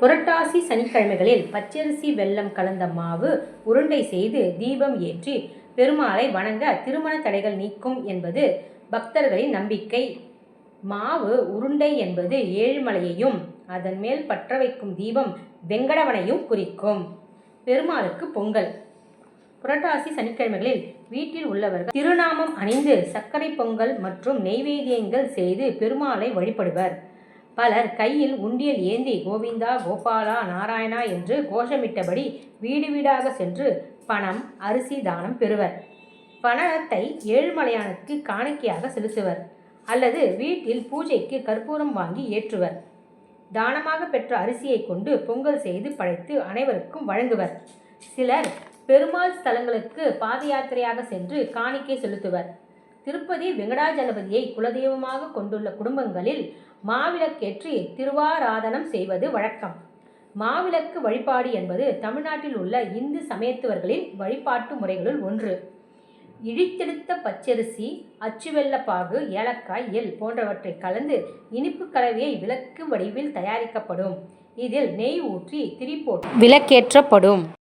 புரட்டாசி சனிக்கிழமைகளில் பச்சரிசி வெல்லம் கலந்த மாவு உருண்டை செய்து தீபம் ஏற்றி பெருமாளை வணங்க திருமண தடைகள் நீக்கும் என்பது பக்தர்களின் நம்பிக்கை. மாவு உருண்டை என்பது ஏழுமலையையும் அதன் மேல் பற்ற வைக்கும் தீபம் வெங்கடவனையும் குறிக்கும். பெருமாளுக்கு பொங்கல். புரட்டாசி சனிக்கிழமைகளில் வீட்டில் உள்ளவர்கள் திருநாமம் அணிந்து சர்க்கரை பொங்கல் மற்றும் நெய்வேத்தியங்கள் செய்து பெருமாளை வழிபடுவர். பலர் கையில் உண்டியல் ஏந்தி கோவிந்தா கோபாலா நாராயணா என்று கோஷமிட்டபடி வீடு வீடாக சென்று பணம் அரிசி தானம் பெறுவர். பணத்தை ஏழுமலையானுக்கு காணிக்கையாக செலுத்துவர் அல்லது வீட்டில் பூஜைக்கு கற்பூரம் வாங்கி ஏற்றுவர். தானமாக பெற்ற அரிசியை கொண்டு பொங்கல் செய்து படைத்து அனைவருக்கும் வழங்குவர். சிலர் பெருமாள் ஸ்தலங்களுக்கு பாத யாத்திரையாக சென்று காணிக்கை செலுத்துவர். திருப்பதி வெங்கடாஜலபதியை குலதெய்வமாக கொண்டுள்ள குடும்பங்களில் மாவிளக்கேற்றி திருவாராதனம் செய்வது வழக்கம். மாவிளக்கு வழிபாடு என்பது தமிழ்நாட்டில் உள்ள இந்து சமயத்துவர்களின் வழிபாட்டு முறைகளுள் ஒன்று. இழித்தெடுத்த பச்சரிசி அச்சுவெல்லப்பாகு ஏலக்காய் எல் போன்றவற்றை கலந்து இனிப்பு கலவையை விளக்கு வடிவில் தயாரிக்கப்படும். இதில் நெய் ஊற்றி திரி போட்டு விளக்கேற்றப்படும்.